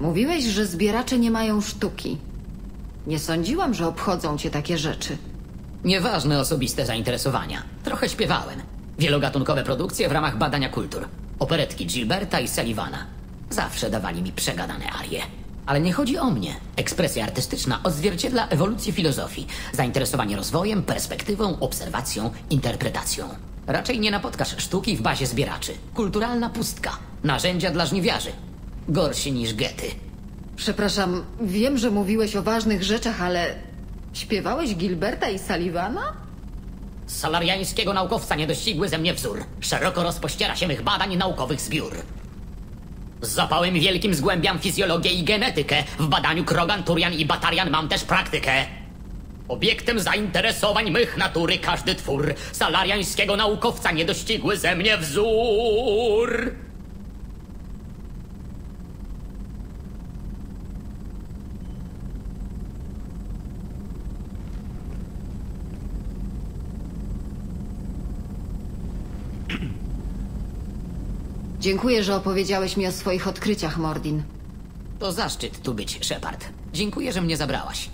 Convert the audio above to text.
Mówiłeś, że zbieracze nie mają sztuki. Nie sądziłam, że obchodzą cię takie rzeczy. Nieważne osobiste zainteresowania. Trochę śpiewałem. Wielogatunkowe produkcje w ramach badania kultur. Operetki Gilberta i Sullivana. Zawsze dawali mi przegadane arie. Ale nie chodzi o mnie. Ekspresja artystyczna odzwierciedla ewolucję filozofii. Zainteresowanie rozwojem, perspektywą, obserwacją, interpretacją. Raczej nie napotkasz sztuki w bazie zbieraczy. Kulturalna pustka. Narzędzia dla żniwiarzy. Gorsi niż gety. Przepraszam, wiem, że mówiłeś o ważnych rzeczach, ale śpiewałeś Gilberta i Sullivana? Salariańskiego naukowca niedościgły ze mnie wzór. Szeroko rozpościera się mych badań naukowych zbiór. Z zapałem wielkim zgłębiam fizjologię i genetykę. W badaniu krogan, turian i batarian mam też praktykę. Obiektem zainteresowań mych natury każdy twór. Salariańskiego naukowca niedościgły ze mnie wzór. Dziękuję, że opowiedziałeś mi o swoich odkryciach, Mordin. To zaszczyt tu być, Shepard. Dziękuję, że mnie zabrałaś.